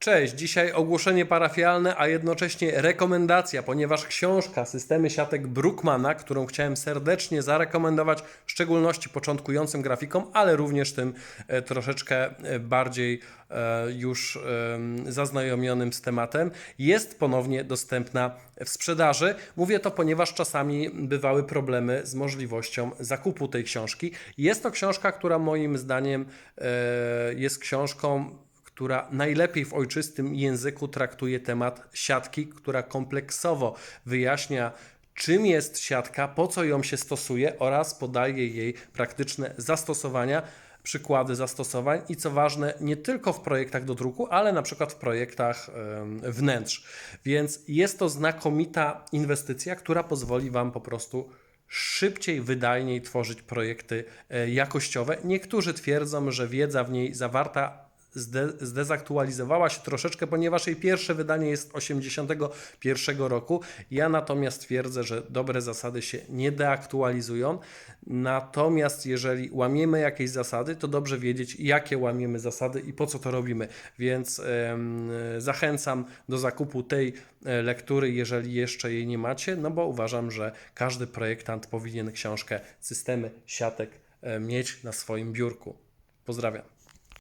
Cześć, dzisiaj ogłoszenie parafialne, a jednocześnie rekomendacja, ponieważ książka Systemy siatek Brookmana, którą chciałem serdecznie zarekomendować, w szczególności początkującym grafikom, ale również tym e, troszeczkę e, bardziej e, już zaznajomionym z tematem, jest ponownie dostępna w sprzedaży. Mówię to, ponieważ czasami bywały problemy z możliwością zakupu tej książki. Jest to książka, która moim zdaniem jest książką która najlepiej w ojczystym języku traktuje temat siatki, która kompleksowo wyjaśnia, czym jest siatka, po co ją się stosuje oraz podaje jej praktyczne zastosowania, przykłady zastosowań i co ważne, nie tylko w projektach do druku, ale na przykład w projektach wnętrz. Więc jest to znakomita inwestycja, która pozwoli Wam po prostu szybciej, wydajniej tworzyć projekty e, jakościowe. Niektórzy twierdzą, że wiedza w niej zawarta zde, zdezaktualizowała się troszeczkę, ponieważ jej pierwsze wydanie jest 81 roku. Ja natomiast twierdzę, że dobre zasady się nie deaktualizują. Natomiast jeżeli łamiemy jakieś zasady, to dobrze wiedzieć, jakie łamiemy zasady i po co to robimy. Więc zachęcam do zakupu tej e, lektury, jeżeli jeszcze jej nie macie, no bo uważam, że każdy projektant powinien książkę Systemy siatek e, mieć na swoim biurku. Pozdrawiam.